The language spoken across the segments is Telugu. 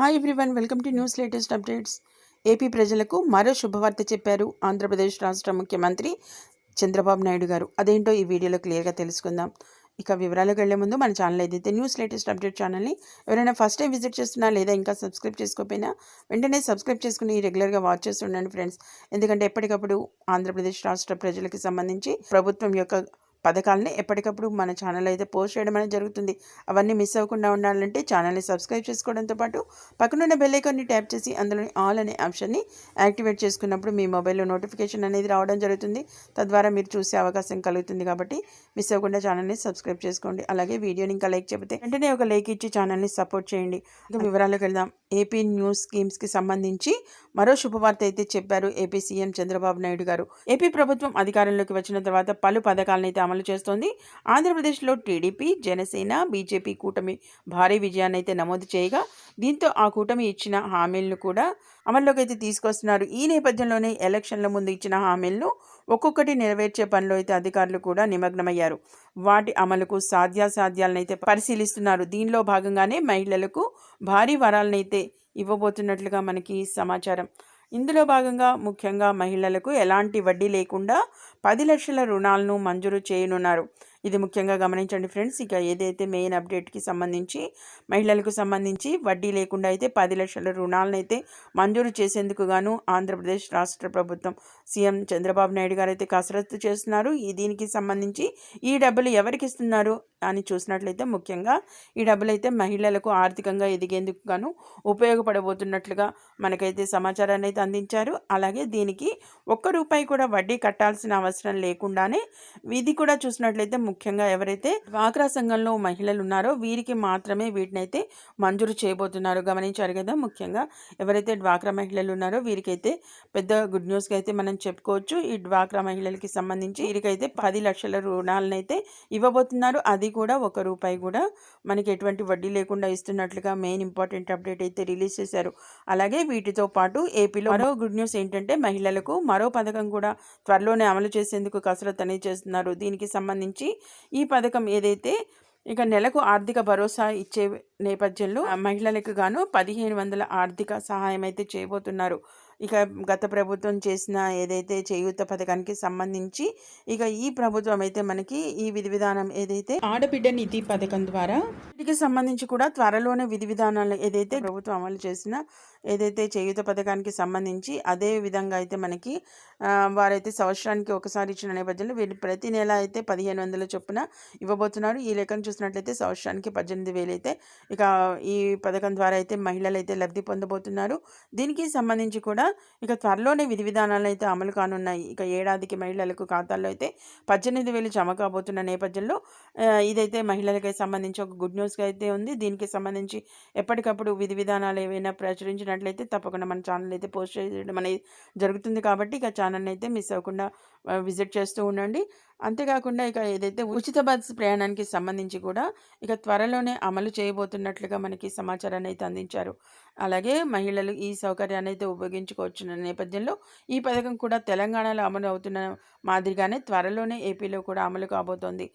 Hi everyone welcome to news latest updates AP ప్రజలకు మరో శుభవార్త చెప్పారు ఆంధ్రప్రదేశ్ రాష్ట్ర ముఖ్యమంత్రి చంద్రబాబు నాయుడు గారు. అదేంటో ఈ వీడియోలో క్లియర్గా తెలుసుకుందాం. ఇక వివరాలకు వెళ్ళే ముందు మన ఛానల్ ఏదైతే న్యూస్ లేటెస్ట్ అప్డేట్ ఛానల్ని ఎవరైనా ఫస్ట్ టైం విజిట్ చేస్తున్నా లేదా ఇంకా సబ్స్క్రైబ్ చేసుకోకపోయినా వెంటనే సబ్స్క్రైబ్ చేసుకుని రెగ్యులర్గా వాచ్ చేస్తుండండి ఫ్రెండ్స్ ఎందుకంటే ఎప్పటికప్పుడు ఆంధ్రప్రదేశ్ రాష్ట్ర ప్రజలకు సంబంధించి ప్రభుత్వం యొక్క పథకాలని ఎప్పటికప్పుడు మన ఛానల్ అయితే పోస్ట్ చేయడం అనేది జరుగుతుంది. అవన్నీ మిస్ అవ్వకుండా ఉండాలంటే ఛానల్ని సబ్స్క్రైబ్ చేసుకోవడంతో పాటు పక్కనున్న బెల్ ఐకాన్ని ట్యాప్ చేసి అందులోని ఆల్ అనే ఆప్షన్ని యాక్టివేట్ చేసుకున్నప్పుడు మీ మొబైల్లో నోటిఫికేషన్ అనేది రావడం జరుగుతుంది. తద్వారా మీరు చూసే అవకాశం కలుగుతుంది కాబట్టి మిస్ అవ్వకుండా ఛానల్ని సబ్స్క్రైబ్ చేసుకోండి. అలాగే వీడియోని ఇంకా లైక్ చెబితే వెంటనే ఒక లైక్ ఇచ్చి ఛానల్ని సపోర్ట్ చేయండి. ఇంకా వివరాలకు వెళ్దాం. ఏపీ న్యూస్ స్కీమ్స్కి సంబంధించి మరో శుభవార్త అయితే చెప్పారు ఏపీ సీఎం చంద్రబాబు నాయుడు గారు. ఏపీ ప్రభుత్వం అధికారంలోకి వచ్చిన తర్వాత పలు పథకాలను అయితే అమలు చేస్తోంది. ఆంధ్రప్రదేశ్లో టీడీపీ జనసేన బీజేపీ కూటమి భారీ విజయాన్ని అయితే నమోదు చేయగా దీంతో ఆ కూటమి ఇచ్చిన హామీలను కూడా అమల్లోకి అయితే తీసుకొస్తున్నారు. ఈ నేపథ్యంలోనే ఎలక్షన్ల ముందు ఇచ్చిన హామీలను ఒక్కొక్కటి నెరవేర్చే పనిలో అయితే అధికారులు కూడా నిమగ్నమయ్యారు. వాటి అమలుకు సాధ్యాసాధ్యాలను అయితే పరిశీలిస్తున్నారు. దీనిలో భాగంగానే మహిళలకు భారీ వరాలనైతే ఇవ్వబోతున్నట్లుగా మనకి సమాచారం. ఇందులో భాగంగా ముఖ్యంగా మహిళలకు ఎలాంటి వడ్డీ లేకుండా పది లక్షల రుణాలను మంజూరు చేయనున్నారు. ఇది ముఖ్యంగా గమనించండి ఫ్రెండ్స్. ఇక ఏదైతే మెయిన్ అప్డేట్కి సంబంధించి మహిళలకు సంబంధించి వడ్డీ లేకుండా అయితే పది లక్షల రుణాలనైతే మంజూరు చేసేందుకు గాను ఆంధ్రప్రదేశ్ రాష్ట్ర ప్రభుత్వం సీఎం చంద్రబాబు నాయుడు గారు అయితే కసరత్తు చేస్తున్నారు. ఈ దీనికి సంబంధించి ఈ డబ్బులు ఎవరికి ఇస్తున్నారు అని చూసినట్లయితే ముఖ్యంగా ఈ డబ్బులు అయితే మహిళలకు ఆర్థికంగా ఎదిగేందుకు గాను ఉపయోగపడబోతున్నట్లుగా మనకైతే సమాచారాన్ని అయితే అందించారు. అలాగే దీనికి ఒక్క రూపాయి కూడా వడ్డీ కట్టాల్సిన అవసరం లేకుండానే ఇది కూడా చూసినట్లయితే ముఖ్యంగా ఎవరైతే డ్వాక్రా సంఘంలో మహిళలు ఉన్నారో వీరికి మాత్రమే వీటినైతే మంజూరు చేయబోతున్నారు. గమనించారు కదా ముఖ్యంగా ఎవరైతే డ్వాక్రా మహిళలు ఉన్నారో వీరికైతే పెద్ద గుడ్ న్యూస్గా అయితే మనం చెప్పుకోవచ్చు. ఈ డ్వాక్రా మహిళలకి సంబంధించి వీరికైతే పది లక్షల రుణాలనైతే ఇవ్వబోతున్నారు. అది కూడా ఒక రూపాయి కూడా మనకి ఎటువంటి వడ్డీ లేకుండా ఇస్తున్నట్లుగా మెయిన్ ఇంపార్టెంట్ అప్డేట్ అయితే రిలీజ్ చేశారు. అలాగే వీటితో పాటు ఏపీలో మరో గుడ్ న్యూస్ ఏంటంటే మహిళలకు మరో పథకం కూడా త్వరలోనే అమలు చేసేందుకు కసరత్ అనేది చేస్తున్నారు. దీనికి సంబంధించి ఈ పథకం ఏదైతే ఇక నెలకు ఆర్థిక భరోసా ఇచ్చే నేపథ్యంలో మహిళలకు గాను పదిహేను వందల ఆర్థిక సహాయం అయితే చేయబోతున్నారు. ఇక గత ప్రభుత్వం చేసిన ఏదైతే చేయూత పథకానికి సంబంధించి ఇక ఈ ప్రభుత్వం అయితే మనకి ఈ విధి విధానం ఏదైతే ఆడబిడ్డ నిధి పథకం ద్వారా వీటికి సంబంధించి కూడా త్వరలోనే విధి విధానాలు ఏదైతే ప్రభుత్వం అమలు చేసిన ఏదైతే చేయూత పథకానికి సంబంధించి అదే విధంగా అయితే మనకి వారైతే సంవత్సరానికి ఒకసారి ఇచ్చిన నేపథ్యంలో వీళ్ళు ప్రతి నెల అయితే పదిహేను వందల చొప్పున ఇవ్వబోతున్నారు. ఈ లెక్కను చూసినట్లయితే సంవత్సరానికి పద్దెనిమిది వేలు అయితే ఇక ఈ పథకం ద్వారా అయితే మహిళలు అయితే లబ్ధి పొందబోతున్నారు. దీనికి సంబంధించి కూడా ఇక త్వరలోనే విధి విధానాలు అయితే అమలు కానున్నాయి. ఇక ఏడాదికి మహిళలకు ఖాతాల్లో అయితే పద్దెనిమిది వేలు జమ కాబోతున్న నేపథ్యంలో ఇదైతే మహిళలకి సంబంధించి ఒక గుడ్ న్యూస్ న్యూస్గా అయితే ఉంది. దీనికి సంబంధించి ఎప్పటికప్పుడు విధి విధానాలు ఏవైనా ప్రచురించినట్లయితే తప్పకుండా మన ఛానల్ అయితే పోస్ట్ చేయడం అనేది జరుగుతుంది కాబట్టి ఇక ఛానల్ని అయితే మిస్ అవ్వకుండా విజిట్ చేస్తూ ఉండండి. అంతేకాకుండా ఇక ఏదైతే ఉచిత బస్ ప్రయాణానికి సంబంధించి కూడా ఇక త్వరలోనే అమలు చేయబోతున్నట్లుగా మనకి సమాచారాన్ని అయితే అందించారు. అలాగే మహిళలు ఈ సౌకర్యాన్ని అయితే ఉపయోగించుకోవచ్చున్న నేపథ్యంలో ఈ పథకం కూడా తెలంగాణలో అమలు అవుతున్న మాదిరిగానే త్వరలోనే ఏపీలో కూడా అమలు కాబోతోంది.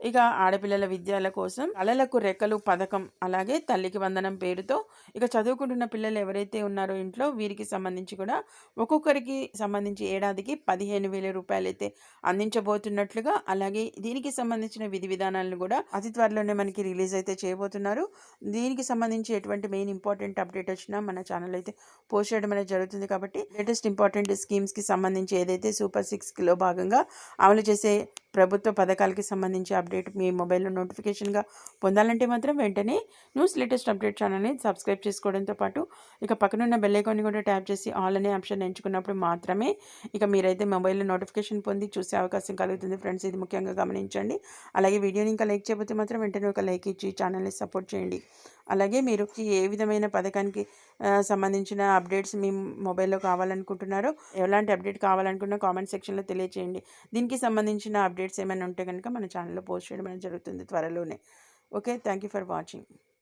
ఇక ఆడపిల్లల విద్యాల కోసం అలలకు రెక్కలు పథకం అలాగే తల్లికి వందనం పేరుతో ఇక చదువుకుంటున్న పిల్లలు ఎవరైతే ఉన్నారో ఇంట్లో వీరికి సంబంధించి కూడా ఒక్కొక్కరికి సంబంధించి ఏడాదికి పదిహేను వేల రూపాయలు అయితే అందించబోతున్నట్లుగా అలాగే దీనికి సంబంధించిన విధి విధానాలను కూడా అతి త్వరలోనే మనకి రిలీజ్ అయితే చేయబోతున్నారు. దీనికి సంబంధించి ఎటువంటి మెయిన్ ఇంపార్టెంట్ అప్డేట్ వచ్చినా మన ఛానల్ అయితే పోస్ట్ చేయడం అనేది జరుగుతుంది కాబట్టి లేటెస్ట్ ఇంపార్టెంట్ స్కీమ్స్కి సంబంధించి ఏదైతే సూపర్ సిక్స్లో భాగంగా అమలు చేసే ప్రభుత్వ పథకాలకి సంబంధించి అప్డేట్ మీ మొబైల్లో నోటిఫికేషన్గా పొందాలంటే మాత్రం వెంటనే న్యూస్ లేటెస్ట్ అప్డేట్ ఛానల్ని సబ్స్క్రైబ్ చేసుకోవడంతో పాటు ఇక పక్కనున్న బెల్లైకాన్ని కూడా ట్యాప్ చేసి ఆల్ అనే ఆప్షన్ ఎంచుకున్నప్పుడు మాత్రమే ఇక మీరైతే మొబైల్లో నోటిఫికేషన్ పొంది చూసే అవకాశం కలుగుతుంది. ఫ్రెండ్స్ ఇది ముఖ్యంగా గమనించండి. అలాగే వీడియోని ఇంకా లైక్ చేయకపోతే మాత్రం వెంటనే ఒక లైక్ ఇచ్చి ఛానల్ని సపోర్ట్ చేయండి. అలాగే మీరు ఏ విధమైన పథకానికి సంబంధించిన అప్డేట్స్ మీ మొబైల్లో కావాలనుకుంటున్నారో ఎలాంటి అప్డేట్ కావాలనుకున్నా కామెంట్ సెక్షన్లో తెలియచేయండి. దీనికి సంబంధించిన అప్డేట్ అప్డేట్స్ ఏమైనా ఉంటే కనుక మన ఛానల్లో పోస్ట్ చేయడం అనేది జరుగుతుంది త్వరలోనే. Okay thank you for watching.